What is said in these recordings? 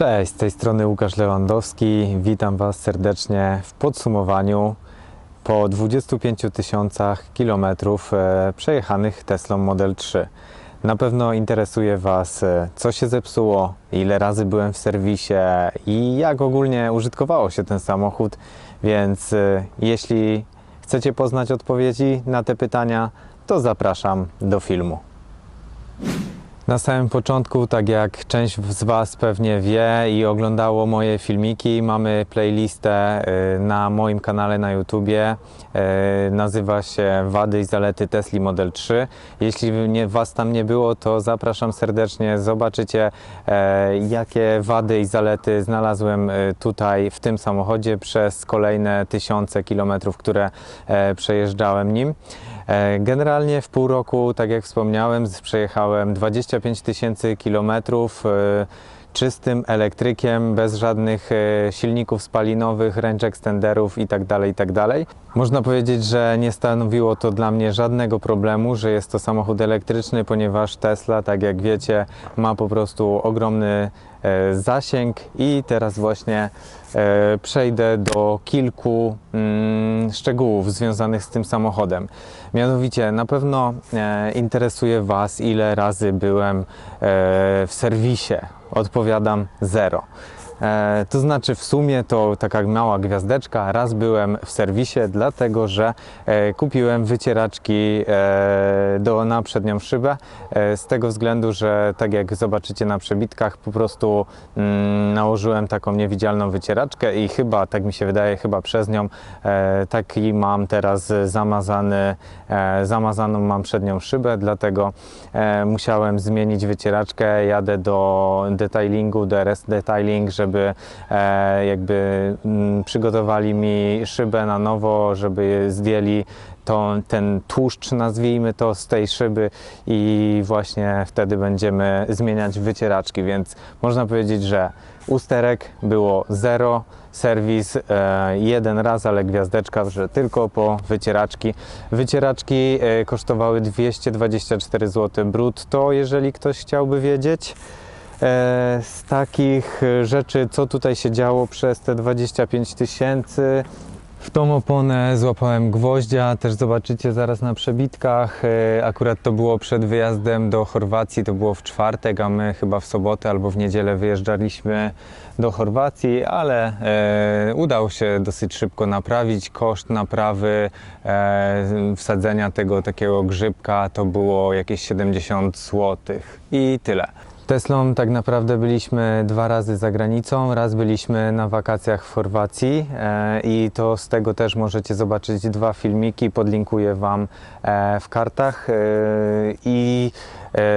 Cześć, z tej strony Łukasz Lewandowski. Witam Was serdecznie w podsumowaniu po 25 tysiącach kilometrów e, przejechanych Teslą Model 3. Na pewno interesuje Was, e, co się zepsuło, ile razy byłem w serwisie i jak ogólnie użytkowało się ten samochód. Więc e, jeśli chcecie poznać odpowiedzi na te pytania, to zapraszam do filmu. Na samym początku, tak jak część z Was pewnie wie i oglądało moje filmiki, mamy playlistę y, na moim kanale na YouTubie. Y, Nazywa się Wady i zalety Tesla Model 3. Jeśli Was tam nie było, to zapraszam serdecznie. Zobaczycie, e, jakie wady i zalety znalazłem y, tutaj w tym samochodzie przez kolejne tysiące kilometrów, które przejeżdżałem nim. E, Generalnie w pół roku, tak jak wspomniałem, przejechałem 25 tysięcy kilometrów e, czystym elektrykiem, bez żadnych e, silników spalinowych, range extenderów itd., itd. Można powiedzieć, że nie stanowiło to dla mnie żadnego problemu, że jest to samochód elektryczny, ponieważ Tesla, tak jak wiecie, ma po prostu ogromny zasięg i teraz właśnie przejdę do kilku mm, szczegółów związanych z tym samochodem. Mianowicie na pewno e, interesuje Was, ile razy byłem e, w serwisie. Odpowiadam zero. E, to znaczy w sumie to taka mała gwiazdeczka. Raz byłem w serwisie, dlatego że e, kupiłem wycieraczki e, do, na przednią szybę. E, z tego względu, że tak jak zobaczycie na przebitkach, po prostu mm, nałożyłem taką niewidzialną wycieraczkę i chyba, tak mi się wydaje, chyba przez nią e, taki mam teraz zamazany, e, zamazaną mam przednią szybę, dlatego e, musiałem zmienić wycieraczkę. Jadę do detailingu, do RS Detailing, żeby e, jakby mm, przygotowali mi szybę na nowo, żeby zdjęli to, ten tłuszcz, nazwijmy to, z tej szyby i właśnie wtedy będziemy zmieniać wycieraczki, więc można powiedzieć, że usterek było zero, serwis e, jeden raz, ale gwiazdeczka, że tylko po wycieraczki. Wycieraczki e, kosztowały 224 zł brutto, jeżeli ktoś chciałby wiedzieć. E, z takich e, rzeczy, co tutaj się działo przez te 25 tysięcy, w tą oponę złapałem gwoździa, też zobaczycie zaraz na przebitkach. E, Akurat to było przed wyjazdem do Chorwacji, to było w czwartek, a my chyba w sobotę albo w niedzielę wyjeżdżaliśmy do Chorwacji, ale e, udało się dosyć szybko naprawić. Koszt naprawy e, wsadzenia tego takiego grzybka to było jakieś 70 zł i tyle. Teslą tak naprawdę byliśmy dwa razy za granicą. Raz byliśmy na wakacjach w Chorwacji e, i to z tego też możecie zobaczyć dwa filmiki, podlinkuję Wam e, w kartach. E, I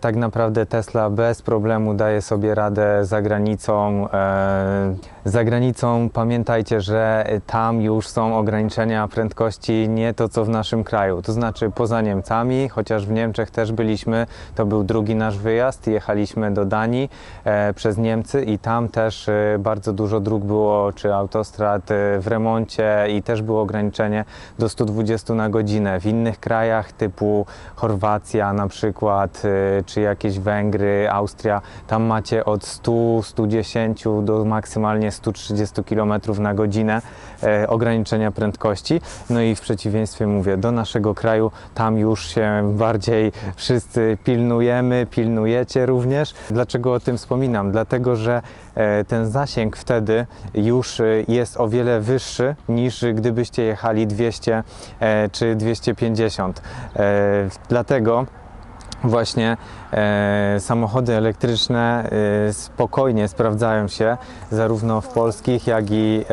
tak naprawdę Tesla bez problemu daje sobie radę za granicą. E, za granicą pamiętajcie, że tam już są ograniczenia prędkości, nie to co w naszym kraju. To znaczy poza Niemcami, chociaż w Niemczech też byliśmy, to był drugi nasz wyjazd. Jechaliśmy do Danii e, przez Niemcy i tam też e, bardzo dużo dróg było, czy autostrad e, w remoncie i też było ograniczenie do 120 na godzinę. W innych krajach typu Chorwacja na przykład, e, czy jakieś Węgry, Austria, tam macie od 100, 110 do maksymalnie 130 km na godzinę e, ograniczenia prędkości. No i w przeciwieństwie mówię do naszego kraju, tam już się bardziej wszyscy pilnujemy, pilnujecie również. Dlaczego o tym wspominam? Dlatego, że e, ten zasięg wtedy już e, jest o wiele wyższy niż gdybyście jechali 200 e, czy 250. E, Dlatego właśnie e, samochody elektryczne e, spokojnie sprawdzają się zarówno w polskich, jak i e,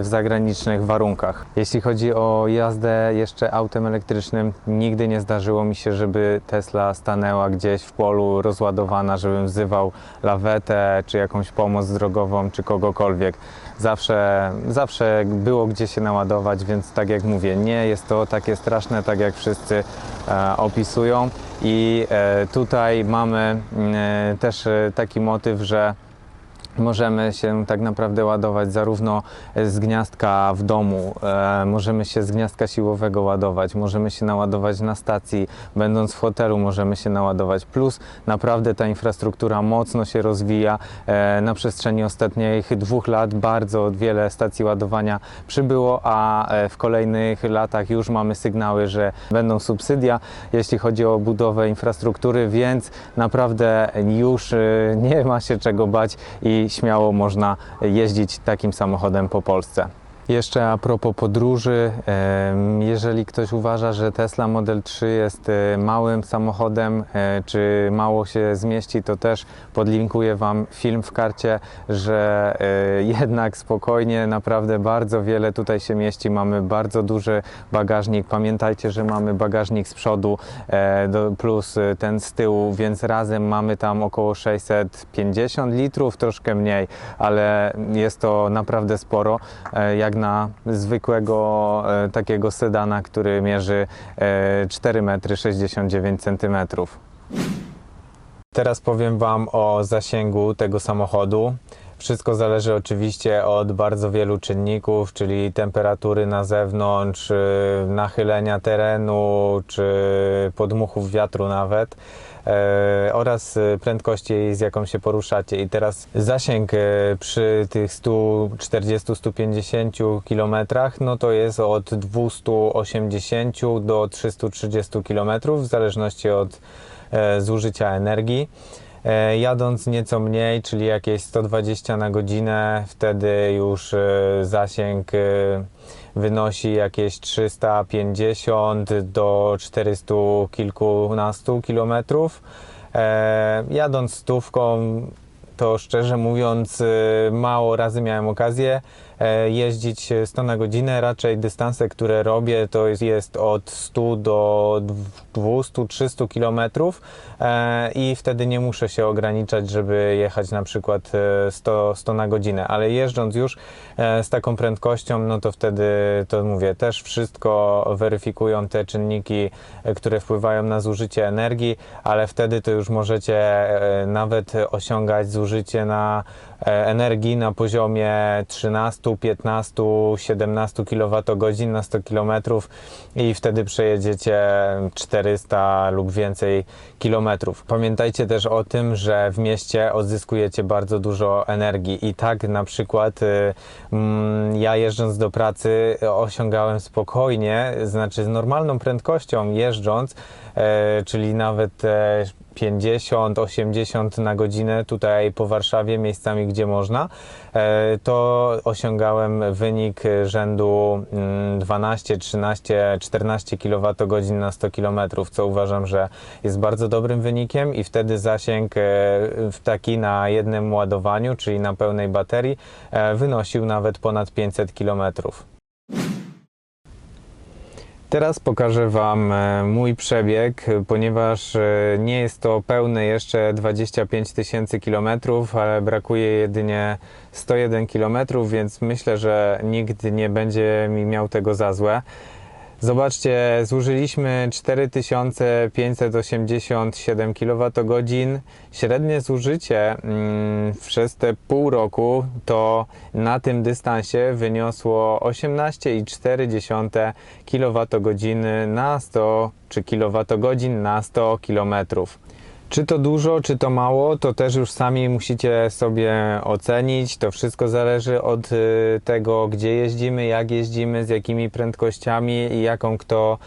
w zagranicznych warunkach. Jeśli chodzi o jazdę jeszcze autem elektrycznym, nigdy nie zdarzyło mi się, żeby Tesla stanęła gdzieś w polu rozładowana, żebym wzywał lawetę, czy jakąś pomoc drogową, czy kogokolwiek. Zawsze, zawsze było gdzie się naładować, więc tak jak mówię, nie jest to takie straszne, tak jak wszyscy e, opisują. I e, tutaj mamy mm, e, też e, taki motyw, że Możemy się tak naprawdę ładować zarówno z gniazdka w domu, e, możemy się z gniazdka siłowego ładować, możemy się naładować na stacji, będąc w hotelu możemy się naładować. Plus naprawdę ta infrastruktura mocno się rozwija. E, na przestrzeni ostatnich dwóch lat bardzo wiele stacji ładowania przybyło, a e, w kolejnych latach już mamy sygnały, że będą subsydia, jeśli chodzi o budowę infrastruktury, więc naprawdę już e, nie ma się czego bać i śmiało można jeździć takim samochodem po Polsce. Jeszcze a propos podróży, jeżeli ktoś uważa, że Tesla Model 3 jest e, małym samochodem, e, czy mało się zmieści, to też podlinkuję Wam film w karcie, że e, jednak spokojnie, naprawdę bardzo wiele tutaj się mieści. Mamy bardzo duży bagażnik. Pamiętajcie, że mamy bagażnik z przodu plus ten z tyłu, więc razem mamy tam około 650 litrów, troszkę mniej, ale jest to naprawdę sporo, jak na zwykłego e, takiego sedana, który mierzy e, 4 metry 69 centymetrów. Teraz powiem Wam o zasięgu tego samochodu. Wszystko zależy oczywiście od bardzo wielu czynników, czyli temperatury na zewnątrz, y, nachylenia terenu, czy podmuchów wiatru nawet. E, Oraz y, prędkości, z jaką się poruszacie. I teraz zasięg e, przy tych 140-150 km, no to jest od 280 do 330 km, w zależności od e, zużycia energii. E, Jadąc nieco mniej, czyli jakieś 120 na godzinę, wtedy już e, zasięg e, wynosi jakieś 350 do 400 kilkunastu kilometrów. Jadąc stówką, to szczerze mówiąc, mało razy miałem okazję jeździć 100 na godzinę. Raczej dystanse, które robię, to jest- od 100 do 200-300 kilometrów e, i wtedy nie muszę się ograniczać, żeby jechać na przykład e, 100, 100 na godzinę, ale jeżdżąc już e, z taką prędkością, no to wtedy, to mówię, też wszystko weryfikują te czynniki, e, które wpływają na zużycie energii, ale wtedy to już możecie e, nawet osiągać zużycie na e, energii na poziomie 13, 15, 17 kWh na 100 km i wtedy przejedziecie 400 lub więcej kilometrów. Pamiętajcie też o tym, że w mieście odzyskujecie bardzo dużo energii i tak na przykład y, mm, ja jeżdżąc do pracy osiągałem spokojnie, znaczy z normalną prędkością jeżdżąc, e, czyli nawet e, 50, 80 na godzinę tutaj po Warszawie, miejscami gdzie można, e, to osiągałem wynik rzędu mm, 12, 13, 14 kWh na 100 km, co uważam, że jest bardzo dobrym wynikiem i wtedy zasięg e, w taki na jednym ładowaniu, czyli na pełnej baterii, e, wynosił nawet ponad 500 kilometrów. Teraz pokażę Wam e, mój przebieg, ponieważ e, nie jest to pełne jeszcze 25 tysięcy kilometrów, ale brakuje jedynie 101 kilometrów, więc myślę, że nikt nie będzie mi miał tego za złe. Zobaczcie, zużyliśmy 4587 kWh. Średnie zużycie mm, przez te pół roku to na tym dystansie wyniosło 18,4 kWh na 100 czy kWh na 100 km. Czy to dużo, czy to mało, to też już sami musicie sobie ocenić. To wszystko zależy od y, tego, gdzie jeździmy, jak jeździmy, z jakimi prędkościami i jaką kto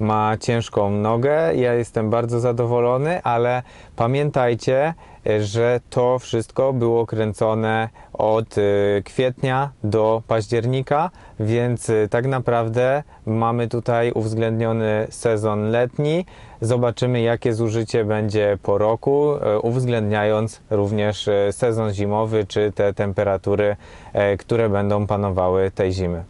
ma ciężką nogę. Ja jestem bardzo zadowolony, ale pamiętajcie, y, że to wszystko było kręcone od y, kwietnia do października, więc y, tak naprawdę mamy tutaj uwzględniony sezon letni. Zobaczymy, jakie zużycie będzie po roku, e, uwzględniając również sezon zimowy czy te temperatury, które będą panowały tej zimy.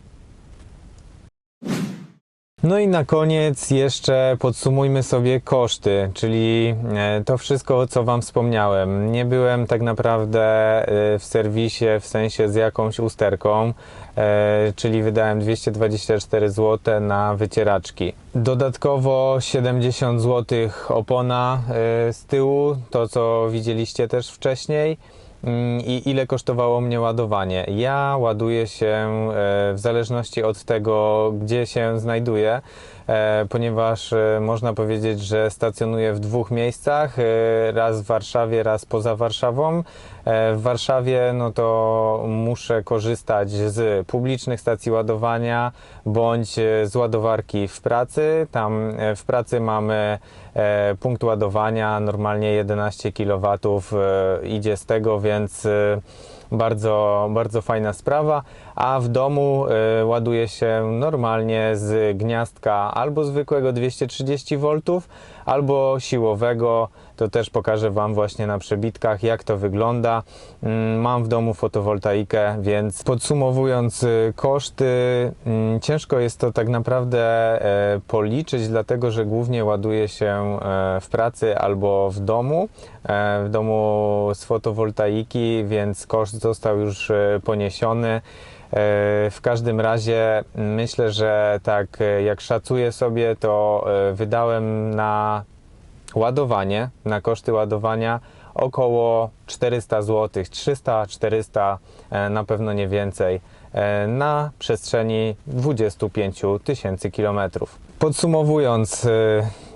No i na koniec jeszcze podsumujmy sobie koszty, czyli e, to wszystko, co Wam wspomniałem. Nie byłem tak naprawdę e, w serwisie w sensie z jakąś usterką, e, czyli wydałem 224 zł na wycieraczki. Dodatkowo 70 zł opona z tyłu, to co widzieliście też wcześniej. Mm, I ile kosztowało mnie ładowanie? Ja ładuję się e, w zależności od tego, gdzie się znajduję, ponieważ e, można powiedzieć, że stacjonuję w dwóch miejscach, e, raz w Warszawie, raz poza Warszawą. E, W Warszawie no to muszę korzystać z publicznych stacji ładowania bądź e, z ładowarki w pracy. Tam e, w pracy mamy e, punkt ładowania, normalnie 11 kW e, idzie z tego, więc e, bardzo, bardzo fajna sprawa. A w domu e, ładuje się normalnie z gniazdka albo zwykłego 230 V, albo siłowego. To też pokażę Wam właśnie na przebitkach, jak to wygląda. Mm, Mam w domu fotowoltaikę, więc podsumowując y, koszty, mm, ciężko jest to tak naprawdę e, policzyć, dlatego że głównie ładuje się e, w pracy albo w domu, e, w domu z fotowoltaiki, więc koszt został już e, poniesiony. E, W każdym razie myślę, że tak e, jak szacuję sobie, to e, wydałem na ładowanie, na koszty ładowania około 400 zł, 300-400, e, na pewno nie więcej, na przestrzeni 25 tysięcy kilometrów. Podsumowując, e,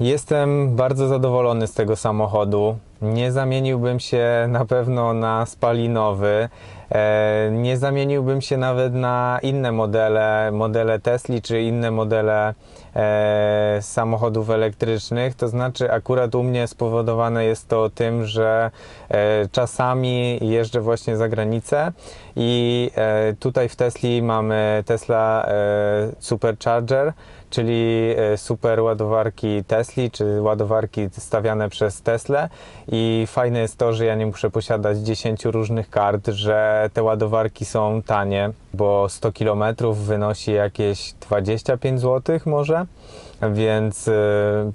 jestem bardzo zadowolony z tego samochodu. Nie zamieniłbym się na pewno na spalinowy. E, Nie zamieniłbym się nawet na inne modele, modele Tesli czy inne modele e, samochodów elektrycznych. To znaczy, akurat u mnie spowodowane jest to tym, że e, czasami jeżdżę właśnie za granicę i tutaj w Tesli mamy Tesla Supercharger, czyli e, super ładowarki Tesli, czy ładowarki stawiane przez Tesla. I fajne jest to, że ja nie muszę posiadać 10 różnych kart, że te ładowarki są tanie, bo 100 km wynosi jakieś 25 zł może, więc, e,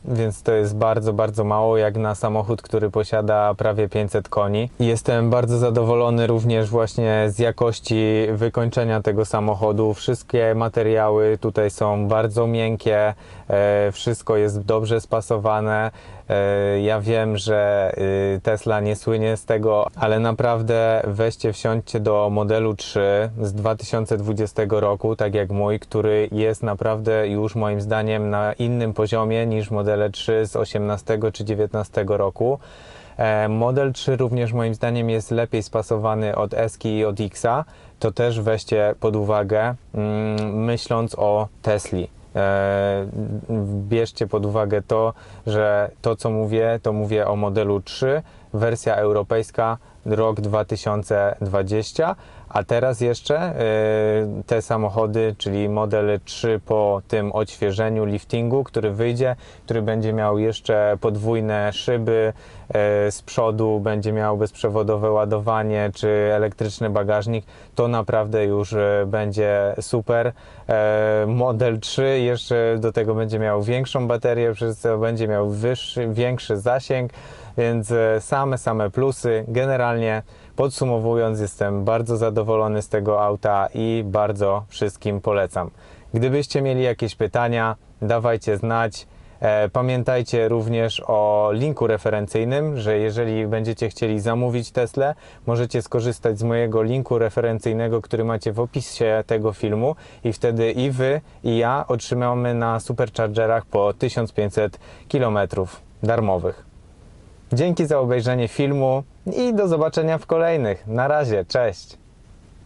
więc to jest bardzo, bardzo mało jak na samochód, który posiada prawie 500 koni. Jestem bardzo zadowolony również właśnie z jakości wykończenia tego samochodu. Wszystkie materiały tutaj są bardzo miękkie, e, wszystko jest dobrze spasowane. E, Ja wiem, że y, Tesla nie słynie z tego, ale naprawdę weźcie, wsiądźcie do modelu 3 z 2020 roku, tak jak mój, który jest naprawdę już moim zdaniem na innym poziomie niż modele 3 z 18 czy 19 roku. E, Model 3 również moim zdaniem jest lepiej spasowany od Eski i od Xa. To też weźcie pod uwagę, mm, myśląc o Tesli. E, Bierzcie pod uwagę to, że to co mówię, to mówię o modelu 3, wersja europejska, rok 2020, a teraz jeszcze e, te samochody, czyli model 3 po tym odświeżeniu, liftingu, który wyjdzie, który będzie miał jeszcze podwójne szyby e, z przodu, będzie miał bezprzewodowe ładowanie czy elektryczny bagażnik, to naprawdę już e, będzie super. Model 3 jeszcze do tego będzie miał większą baterię, przez co będzie miał wyższy, większy zasięg, więc same, same plusy. Generalnie podsumowując, jestem bardzo zadowolony z tego auta i bardzo wszystkim polecam. Gdybyście mieli jakieś pytania, dawajcie znać. E, Pamiętajcie również o linku referencyjnym, że jeżeli będziecie chcieli zamówić Tesla, możecie skorzystać z mojego linku referencyjnego, który macie w opisie tego filmu i wtedy i wy, i ja otrzymamy na superchargerach po 1500 km darmowych. Dzięki za obejrzenie filmu i do zobaczenia w kolejnych. Na razie, cześć!